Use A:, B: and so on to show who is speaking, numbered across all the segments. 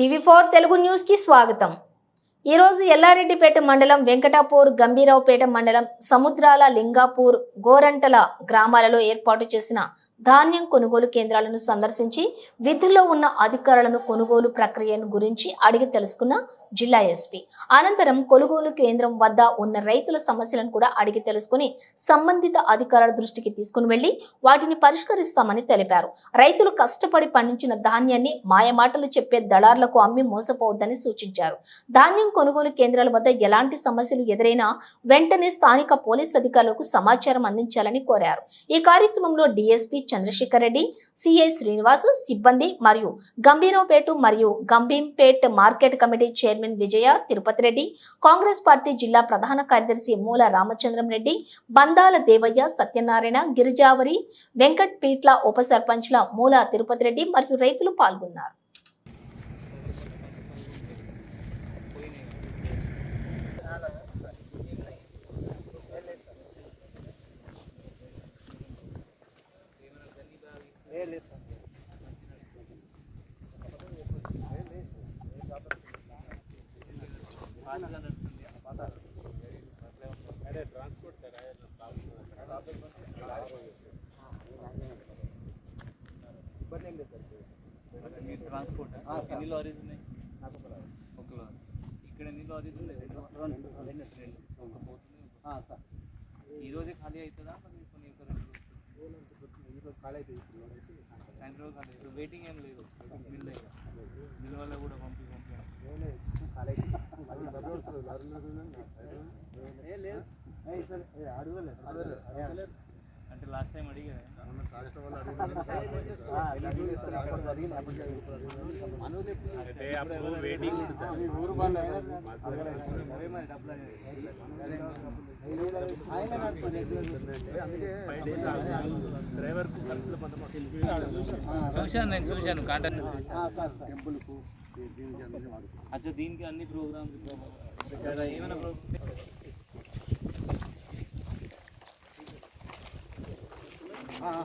A: TV four Telugu న్యూస్కి స్వాగతం. ఈరోజు ఎల్లారెడ్డిపేట మండలం వెంకటాపూర్ గంభీరావుపేట మండలం సముద్రాల లింగాపూర్ గోరంటల గ్రామాలలో ఏర్పాటు చేసిన ధాన్యం కొనుగోలు కేంద్రాలను సందర్శించి విధుల్లో ఉన్న అధికారులను కొనుగోలు ప్రక్రియను గురించి అడిగి తెలుసుకున్న జిల్లా ఎస్పీ. అనంతరం కొనుగోలు కేంద్రం వద్ద ఉన్న రైతుల సమస్యలను కూడా అడిగి తెలుసుకుని సంబంధిత అధికారుల దృష్టికి తీసుకుని వెళ్ళి వాటిని పరిష్కరిస్తామని తెలిపారు. రైతులు కష్టపడి పండించిన ధాన్యాన్ని మాయమాటలు చెప్పే దళార్లకు అమ్మి మోసపోవద్దని సూచించారు. ధాన్యం కొనుగోలు కేంద్రాల వద్ద ఎలాంటి సమస్యలు ఎదురైనా వెంటనే స్థానిక పోలీస్ అధికారులకు సమాచారం అందించాలని కోరారు. ఈ కార్యక్రమంలో డిఎస్పీ చంద్రశేఖర్ రెడ్డి సిఐ శ్రీనివాస్ సిబ్బంది మరియు గంభీరంపేట మరియు Gambhimpet market committee chairman Vijaya Tirupati Reddy Congress party జిల్లా ప్రధాన కార్యదర్శి మూల రామచంద్రం రెడ్డి బందాల దేవయ్య సత్యనారాయణ గిరిజావరి వెంకట్ పీట్ల ఉప సర్పంచ్ల మూల తిరుపతి రెడ్డి మరియు రైతులు పాల్గొన్నారు.
B: ఇబ్బంది ఏం లేదు సార్
C: మీ ట్రాన్స్పోర్ట్
B: ఆ, సార్.
C: ఎన్ని లారీస్ ఉన్నాయి
B: నాకు ఒక రాదు.
C: ఒక లారీ ఇక్కడ ఎన్ని లారీస్ ఉన్నాయి రెండు
B: రెండు రెండు
C: రెండు ఒక పోతుంది
B: ఆ, సార్
C: ఈ రోజే ఖాళీ అవుతుందా మరి కొన్ని ఒక రెండు
B: ఈరోజు ఖాళీ అయితే ఇప్పుడు లోడ్ అయితే సాయంత్రం.
C: వెయిటింగ్ ఏం లేదు. మిల్ దగ్గర మిల్ వల్ల కూడా పంపి పంపి
B: ఏం లేదు, ఖాళీ
C: లాస్ట్ టైం
B: అప్పుడు
C: వెయిటింగ్
B: ఊరు అడిగారు.
C: చూశాను నేను చూశాను. కాంటాక్ట్ అచ్చా దీనికి అన్ని ప్రోగ్రామ్స్ ఏమైనా ప్రోగ్రామ్ हां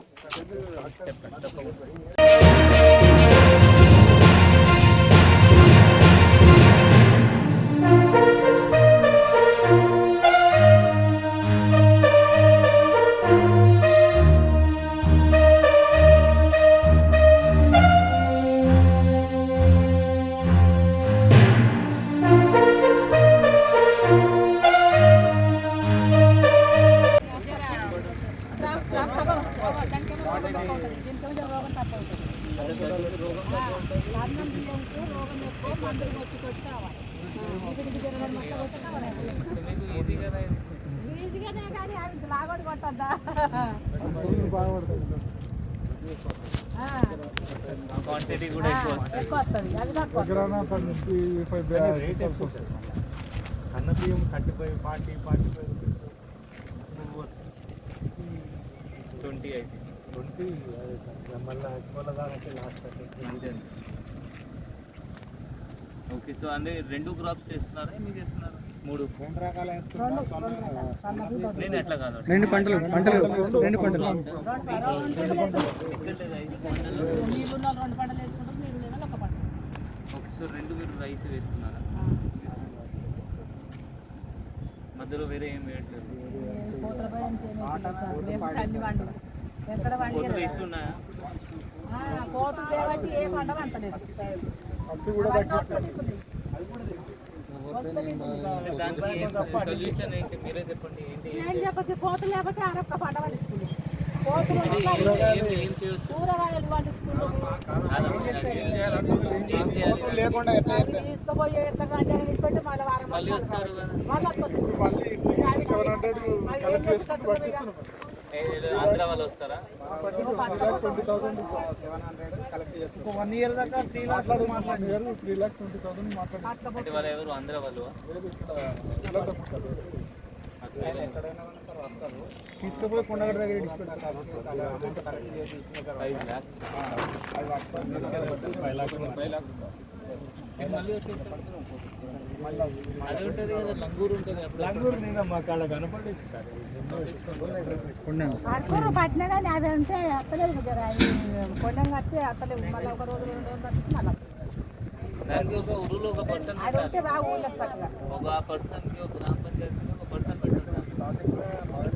C: మీకు ఈజీ కదా ఇది
D: ఈజీగానే కానీ అది లాగోడు కొట్టద్దా
C: క్వాంటిటీ కూడా ఎక్కువ వస్తుంది
D: అది తక్కువ
E: రేట్ బియ్యం thirty five forty forty five
C: twenty అయితే
E: ట్వంటీ మళ్ళీ ఎక్కువ దాకా లాస్ట్
C: అంతే ఓకే సో అంటే రెండు క్రాప్స్ చేస్తున్నారా? ఎన్ని చేస్తున్నారు? మూడు
B: రెండు రకాల
C: నేను ఎట్లా కాదు
E: రెండు పంటలు పంటలు రెండు పంటలు.
C: ఓకే సో రెండు మీరు రైస్ వేస్తున్నారా? మధ్యలో వేరే ఏం వేయట్లేదు.
D: కోతల చేయబట్టి ఏ పంట వంటలేదు
C: దానికి ఏం
D: చెప్పచ్చు? కోతులు లేకపోతే ఆరొక్క పంట పండిస్తుంది. కోతులు కూరగాయలు పండిస్తుంది
C: ఏం చేయాలి?
B: లేకుండా ఎట్లా చేస్తారు
D: తీసుకుపోయి ఎంత గంటలు విడిచిపెట్టి మళ్ళీ వారం
C: మళ్ళీ వస్తారు
D: మళ్ళీ
C: ఆంధ్ర వాళ్ళు వస్తారా?
E: వన్ ఇయర్ దాకా త్రీ లాక్ మాట్లాడారు త్రీ లాక్ ట్వంటీ థౌసండ్ మాట్లాడారు
C: వాళ్ళు ఎవరు? ఆంధ్ర వాళ్ళు?
E: తీసుకుపోయి కొండగడ దగ్గర డిస్పెట్
B: అమౌంట్ కరెక్ట్
C: లంగూరు
E: మీద మాకు అక్కడ కనపడేది సార్
D: అర్కూరు పట్టినా కానీ అవి ఉంటే అత్తలేదు కదా అవి కొండం కట్టి అత్తలేవు మళ్ళీ ఒక రోజు రెండు రోజులు
F: పర్సన్ ఒక గ్రామ పంచాయతీలో ఒక పర్సన్ పెట్టారు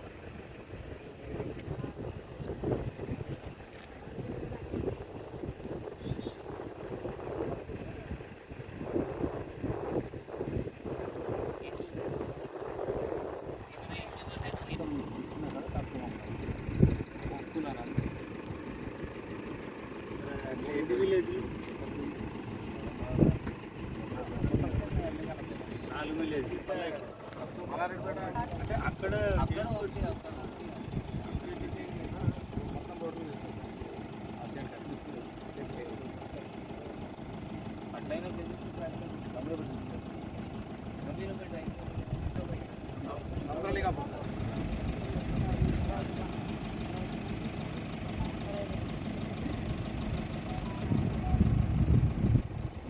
C: అక్కడ